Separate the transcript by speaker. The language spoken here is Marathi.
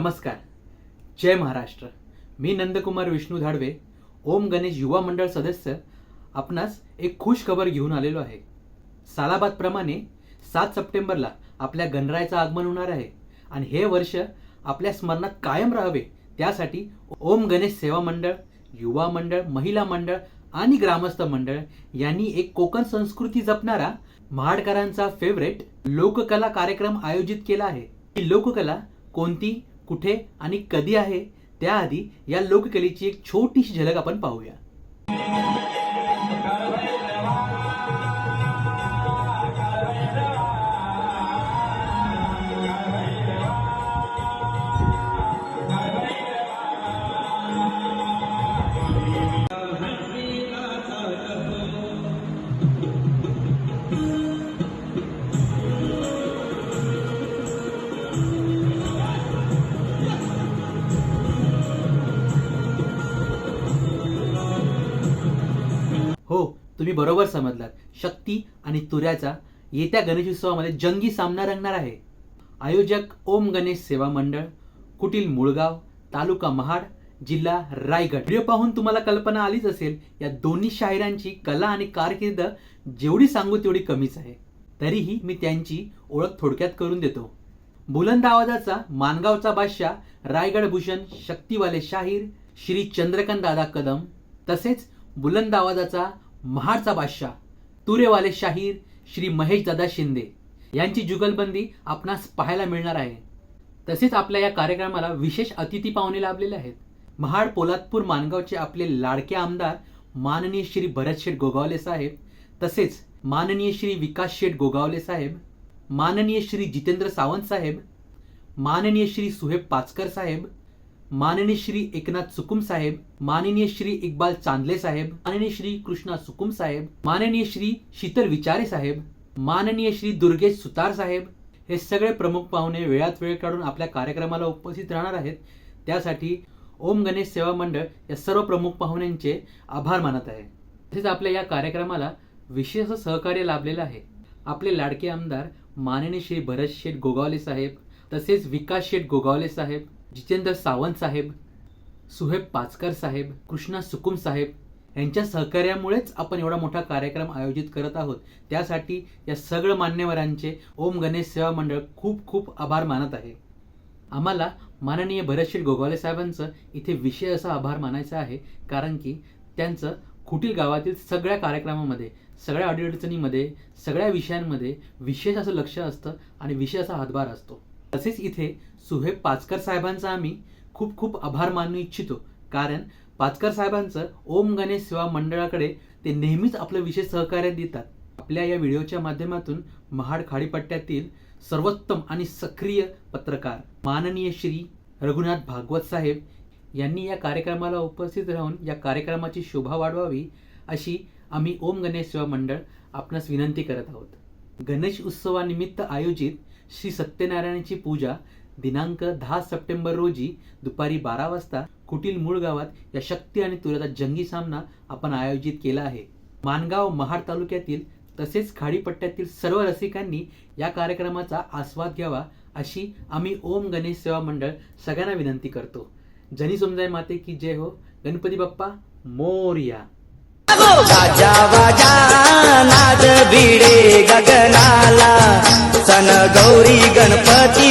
Speaker 1: नमस्कार. जय महाराष्ट्र. मी नंदकुमार विष्णू धाडवे ओम गणेश युवा मंडळ सदस्य आपणास एक खुश खबर घेऊन आलेलो आहे. सालाबादप्रमाणे सात सप्टेंबरला आपल्या गणरायाचं आगमन होणार आहे आणि हे वर्ष आपल्या स्मरणात कायम राहावे त्यासाठी ओम गणेश सेवा मंडळ युवा मंडळ महिला मंडळ आणि ग्रामस्थ मंडळ यांनी एक कोकण संस्कृती जपणारा महाडकरांचा फेवरेट लोककला कार्यक्रम आयोजित केला आहे. ही लोककला कोणती कुठे आणि कधी आहे त्याआधी या लोककलेची एक छोटीशी झलक आपण पाहूया. तुम्ही बरोबर समजलात. शक्ती आणि तुऱ्याचा येत्या गणेशोत्सवामध्ये जंगी सामना रंगणार आहे. आयोजक ओम गणेश सेवा मंडळ कुटील मुळगाव तालुका महाड जिल्हा रायगड. व्हिडिओ पाहून तुम्हाला कल्पना आलीच असेल या दोन्ही शायरांची कला आणि कारकीर्द जेवढी सांगू तेवढी कमीच आहे. तरीही मी त्यांची ओळख थोडक्यात करून देतो. बुलंद आवाजाचा मानगावचा बादशाह रायगड भूषण शक्तीवाले शाहीर श्री चंद्रकांत दादा कदम. तसेच बुलंद आवाजाचा महाडचा बादशाह तुरेवाले शाहीर श्री महेश दादा शिंदे यांची जुगलबंदी आपणास पाहायला मिळणार आहे. तसेच आपल्या या कार्यक्रमाला विशेष अतिथी पाहुणे लाभलेले आहेत. महाड पोलादपूर मानगावचे आपले लाडके आमदार माननीय श्री भरत शेठ गोगावले साहेब तसेच माननीय श्री विकास शेठ गोगावले साहेब माननीय श्री जितेंद्र सावंत साहेब माननीय श्री सुहेब पाचकर साहेब माननीय श्री एकनाथ सुकुम साहेब माननीय श्री इक्बाल चांदले साहेब माननीय श्री कृष्णा सुकुम साहेब माननीय श्री शीतल विचारे साहेब माननीय श्री दुर्गेश सुतार साहेब हे सगळे प्रमुख पाहुणे वेळात वेळ काढून आपल्या कार्यक्रमाला उपस्थित राहणार आहेत. त्यासाठी ओम गणेश सेवा मंडळ या सर्व प्रमुख पाहुण्यांचे आभार मानत आहे. तसेच आपल्या या कार्यक्रमाला विशेष सहकार्य लाभलेलं आहे. आपले लाडके आमदार माननीय श्री भरत शेठ गोगावले साहेब तसेच विकास शेठ गोगावले साहेब जितेंद्र सावंत साहेब सुहेब पाचकर साहेब कृष्णा सुकुम साहेब यांच्या सहकार्यामुळेच आपण एवढा मोठा कार्यक्रम आयोजित करत आहोत. त्यासाठी या सगळं मान्यवरांचे ओम गणेश सेवा मंडळ खूप खूप आभार मानत आहे. आम्हाला माननीय भरतशेठ गोगावले साहेबांचं इथे विषय असा आभार मानायचा आहे कारण की त्यांचं खुटील गावातील सगळ्या कार्यक्रमामध्ये सगळ्या अडीअडचणीमध्ये सगळ्या विषयांमध्ये विशेष असं लक्ष असतं आणि विशेष असा हातभार असतो. तसेच इथे सुहेब पाचकर साहेबांचा आम्ही खूप खूप आभार मानू इच्छितो. कारण पाचकर साहेबांचं ओम गणेश सेवा मंडळाकडे ते नेहमीच आपलं विशेष सहकार्य देतात. आपल्या या व्हिडिओच्या माध्यमातून महाड खाडीपट्ट्यातील सर्वोत्तम आणि सक्रिय पत्रकार माननीय श्री रघुनाथ भागवत साहेब यांनी या कार्यक्रमाला उपस्थित राहून या कार्यक्रमाची शोभा वाढवावी अशी आम्ही ओम गणेश सेवा मंडळ आपणास विनंती करत आहोत. गणेश उत्सवानिमित्त आयोजित श्री सत्यनारायणाची पूजा दिनांक दहा सप्टेंबर रोजी दुपारी बारा वाजता कुटील मूळ गावात या शक्ती आणि तुराचा जंगी सामना आपण आयोजित केला आहे. मानगाव महाड तालुक्यातील तसेच खाडीपट्ट्यातील सर्व रसिकांनी या कार्यक्रमाचा आस्वाद घ्यावा अशी आम्ही ओम गणेश सेवा मंडळ सगळ्यांना विनंती करतो. जनी समजाय माते की जय हो. गणपती बाप्पा मोर्या.
Speaker 2: ಗಣಪತಿ